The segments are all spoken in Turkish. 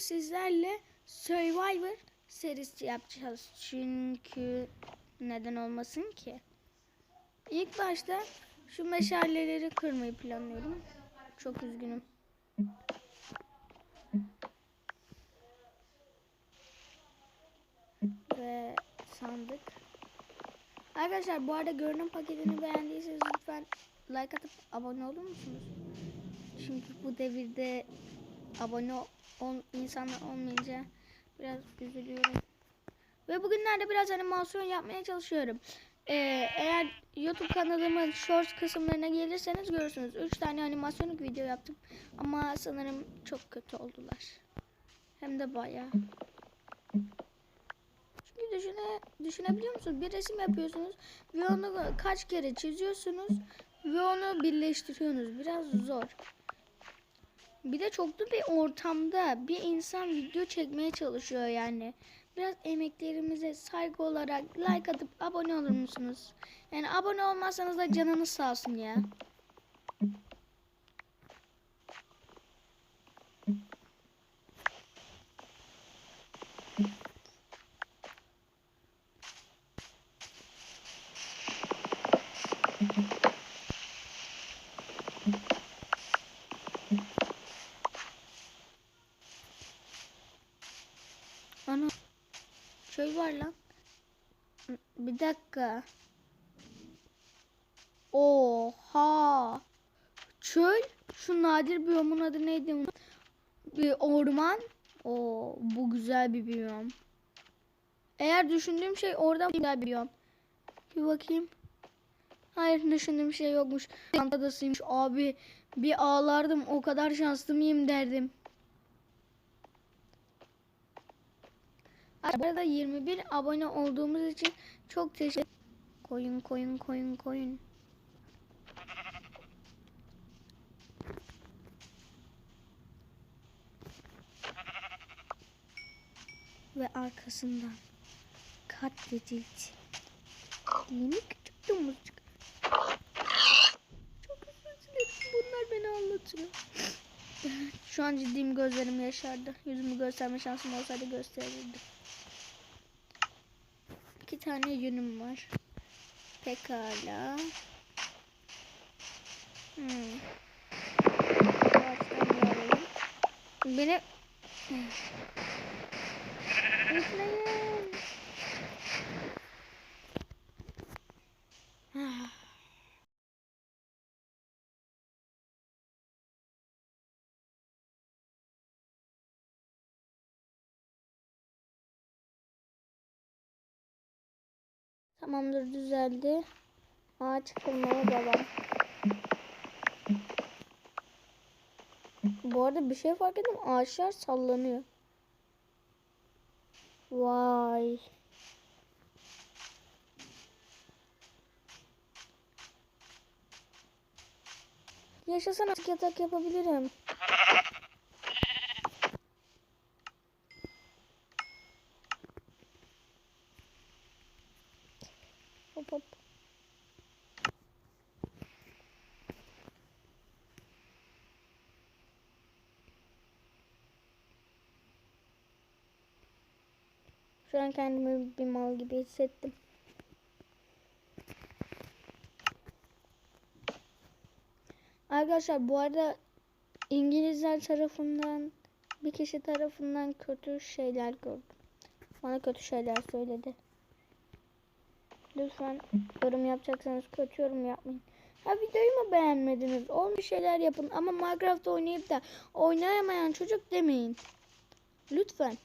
Sizlerle Survivor serisi yapacağız. Çünkü neden olmasın ki? İlk başta şu meşaleleri kırmayı planlıyorum. Çok üzgünüm. Ve sandık. Arkadaşlar bu arada görünüm paketini beğendiyseniz lütfen like atıp abone olur musunuz? Çünkü bu devirde abone ol, insanlar olmayınca biraz üzülüyorum. Ve bugünlerde biraz animasyon yapmaya çalışıyorum. Ee, eğer YouTube kanalımın shorts kısımlarına gelirseniz görürsünüz. 3 tane animasyonluk video yaptım. Ama sanırım çok kötü oldular. Hem de bayağı. Çünkü düşüne, düşünebiliyor musunuz? Bir resim yapıyorsunuz ve onu kaç kere çiziyorsunuz ve onu birleştiriyorsunuz. Biraz zor. Bir de çoklu bir ortamda bir insan video çekmeye çalışıyor yani. Biraz emeklerimize saygı olarak like atıp abone olur musunuz? Yani abone olmazsanız da canınız sağ olsun ya. Çöl var lan. Bir dakika. Oha. Çöl. Şu nadir biyomun adı neydi? Bir orman. Oo, bu güzel bir biyom. Eğer düşündüğüm şey orada güzel bir biyom. Bir bakayım. Hayır düşündüğüm şey yokmuş. Adasıymış abi. Bir ağlardım o kadar şanslı mıyım derdim. Bu arada 21 abone olduğumuz için çok teşekkür Koyun koyun koyun koyun. Ve arkasından katledildi. Yeni küçük domuzcuk. Çok özür dilerim. Bunlar beni anlatıyor. Şu an ciddiyim gözlerim yaşardı. Yüzümü gösterme şansım olsaydı gösterirdim. Tane yünüm var. Pekala. Hmm. Beni... Üfleyin. Tamamdır düzeldi. Ağaç kırmaya devam. Bu arada bir şey fark ettim. Ağaçlar sallanıyor. Vay. Yaşasana yatak yapabilirim. Hop hop. Şu an kendimi bir mal gibi hissettim. Arkadaşlar bu arada İngilizler tarafından bir kişi tarafından kötü şeyler gördüm. Bana kötü şeyler söyledi. Lütfen yorum yapacaksanız kötü yorum yapmayın. Ha videoyu mu beğenmediniz? Olmuş şeyler yapın ama Minecraft oynayıp da oynayamayan çocuk demeyin. Lütfen.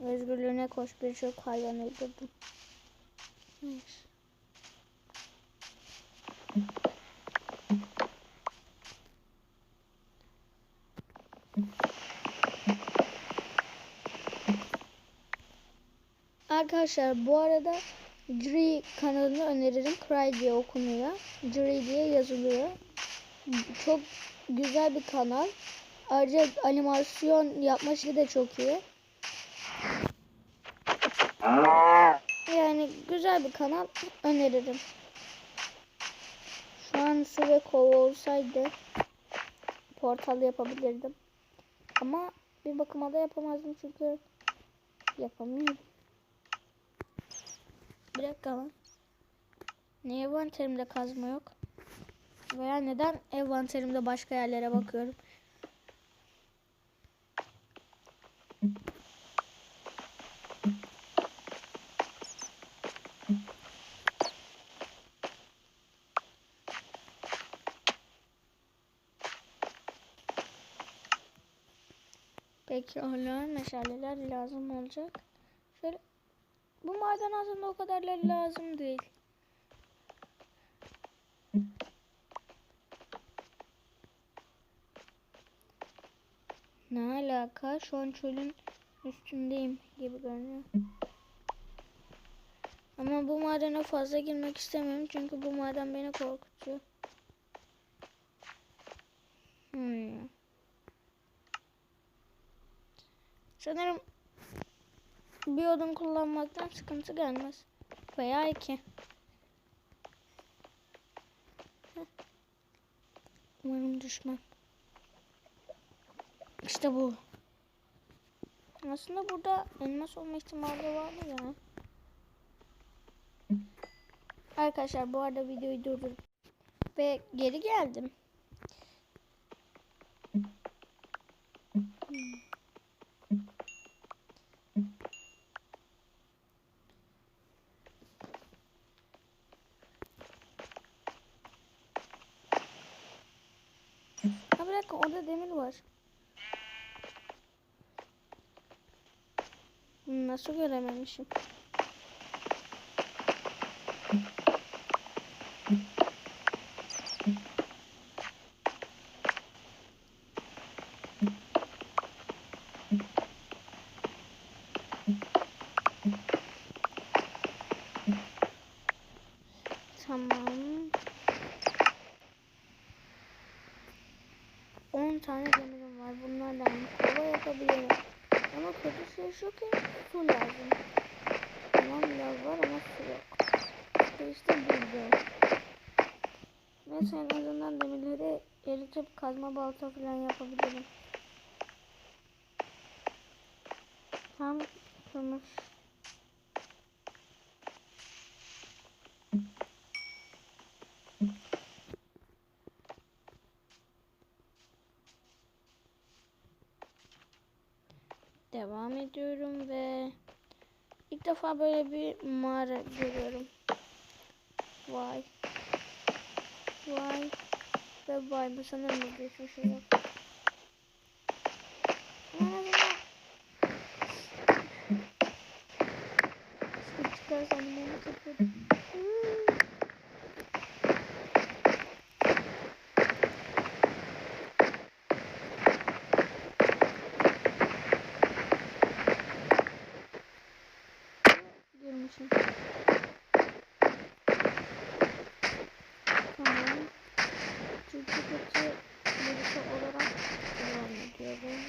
Özgürlüğüne koş birçok hayvan öldürdüm. Hayır. Arkadaşlar bu arada Jiri kanalını öneririm. Cry diye okunuyor. Jiri diye yazılıyor. Çok güzel bir kanal. Ayrıca animasyon yapma şeyi de çok iyi. Yani güzel bir kanal öneririm. Şu an ve kova olsaydı portal yapabilirdim. Ama bir bakıma da yapamazdım çünkü yapamıyorum. Bir dakika lan. Niye envanterimde kazma yok? Veya neden envanterimde başka yerlere bakıyorum? Peki hala meşaleler lazım olacak. Şöyle bu maden aslında o kadar da lazım değil. Ne alaka? Şu an çölün üstündeyim gibi görünüyor. Ama bu madene fazla girmek istemiyorum çünkü bu maden beni korkutuyor. Hmm. Sanırım bir odun kullanmaktan sıkıntı gelmez. Veya iki. Umarım düşmem. İşte bu. Aslında burada elmas olma ihtimali vardı ya. Arkadaşlar bu arada videoyu durdurdum. Ve geri geldim. Dakika orada demir var. Hmm, Nasıl görememişim? Tamam. 10 tane demirim var. Bunlardan kova yapabilirim. Ama kötü şey şu ki su lazım. Tamam lav var ama su yok. İşte işte burada. Neyse en azından demirleri eritip kazma balta falan yapabilirim. Tam kömür. Devam ediyorum ve ilk defa böyle bir mağara görüyorum. Vay. Vay. Ve vay bu sanırım hiçbir şey yok. Ama en azından- İşte çıkarsam bunu tutup. Hmm. Girmişim. Tamam. Çünkü kötü birisi olarak devam ediyorum.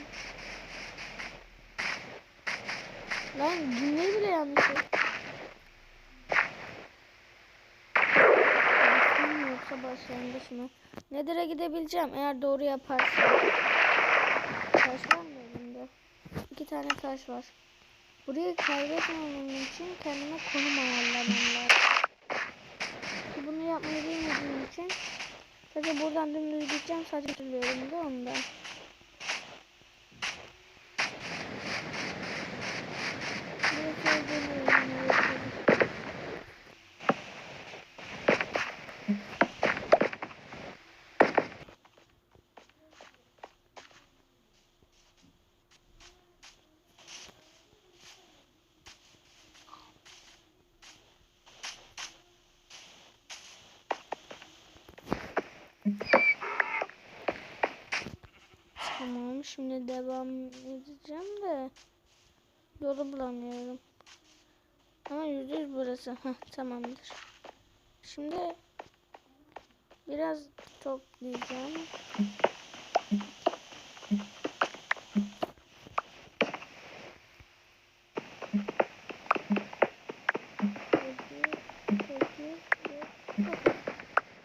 Lan cümleyi bile yanlış yoksa başlangıç mı? Nedir'e gidebileceğim eğer doğru yaparsam. Taş var mı elimde? İki tane taş var. Burayı kaybetmemem için kendime konum ayarlamam lazım. Bunu yapmayı bilmediğim için sadece buradan dümdüz gideceğim sadece hatırlıyorum da ondan. Burası olduğunu öğreniyorum. Tamam şimdi devam edeceğim de yolu bulamıyorum. Ama yüzde yüz burası. Heh, tamamdır. Şimdi biraz toplayacağım. Sekiz, sekiz, dokuz.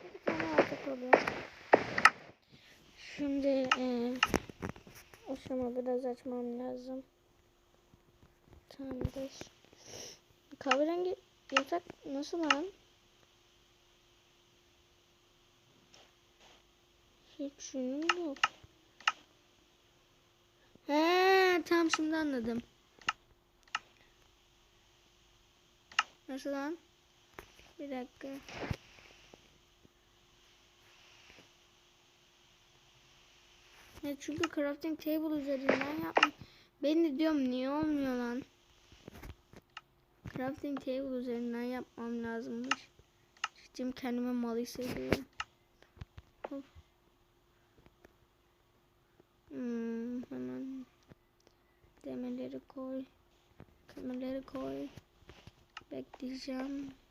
İki tane artık oluyor. Şunu Şimdi eee aşama biraz açmam lazım. Tamamdır. Kahverengi yatak nasıl lan? Hiç yönüm yok. He, tam şimdi anladım. Nasıl lan? Bir dakika. Ya çünkü crafting table üzerinden yapmış. Ben de diyorum niye olmuyor lan? Crafting table üzerinden yapmam lazımmış. Şimdi kendime mal hissediyorum. Hmm, hemen demirleri koy. Demirleri koy. Bekleyeceğim.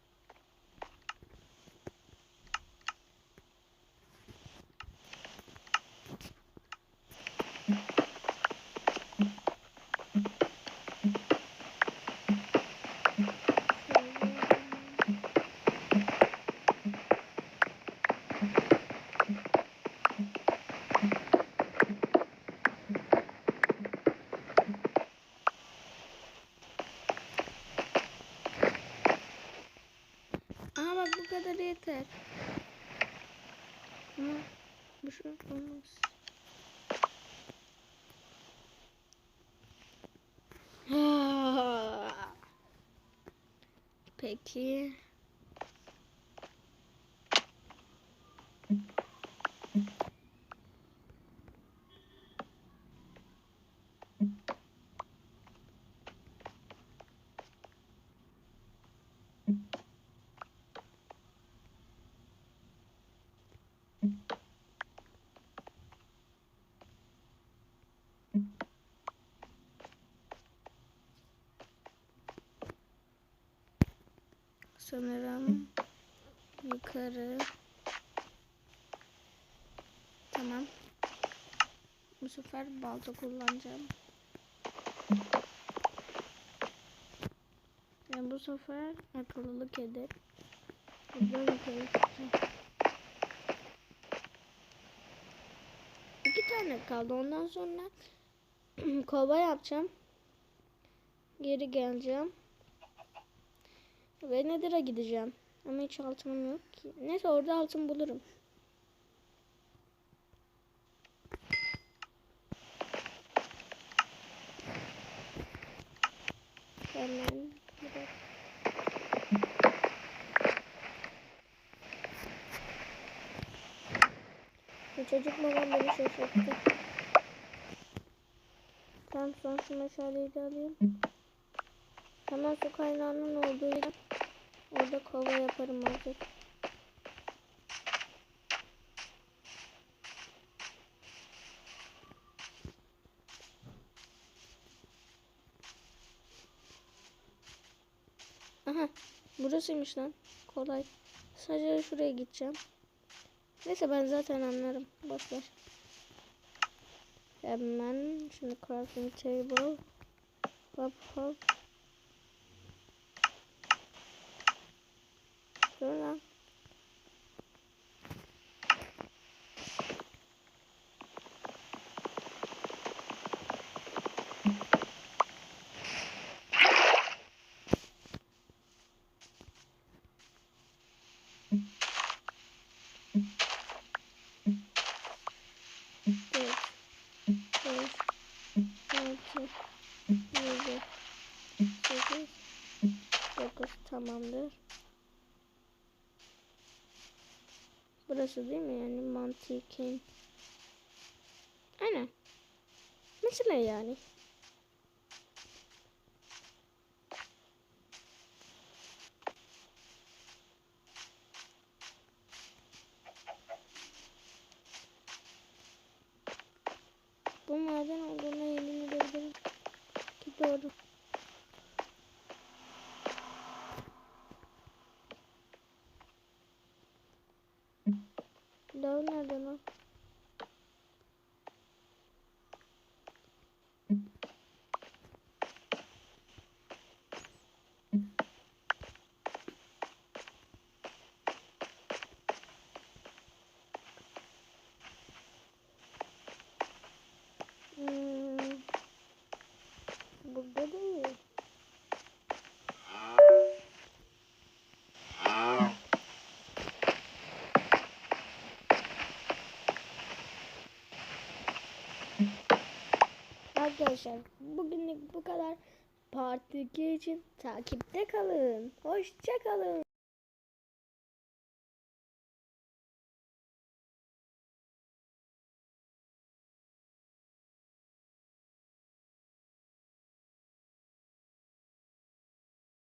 Peki. Sanırım yukarı. Tamam. Bu sefer balta kullanacağım. Ve bu sefer akıllılık edip buradan yukarı çıkacağım. İki tane kaldı. Ondan sonra kova yapacağım. Geri geleceğim. Ve Nether'a gideceğim. Ama hiç altınım yok ki. Neyse orada altın bulurum. Hemen çocuk babam beni şaşırttı. Tamam son şu meşaleyi de alayım. Hemen su kaynağının olduğu yer. Orada kova yaparım artık. Aha burasıymış lan. Kolay. Sadece şuraya gideceğim. Neyse ben zaten anlarım. Boş ver. Hemen şimdi crafting table. Hop hop. Tamamdır. Burası değil mi yani mantıken? Aynen. Mesela yani. Bu maden olduğuna yemin edebilirim ki doğru. Dağı nerede lan? Arkadaşlar bugünlük bu kadar. Part 2 için takipte kalın. Hoşça kalın.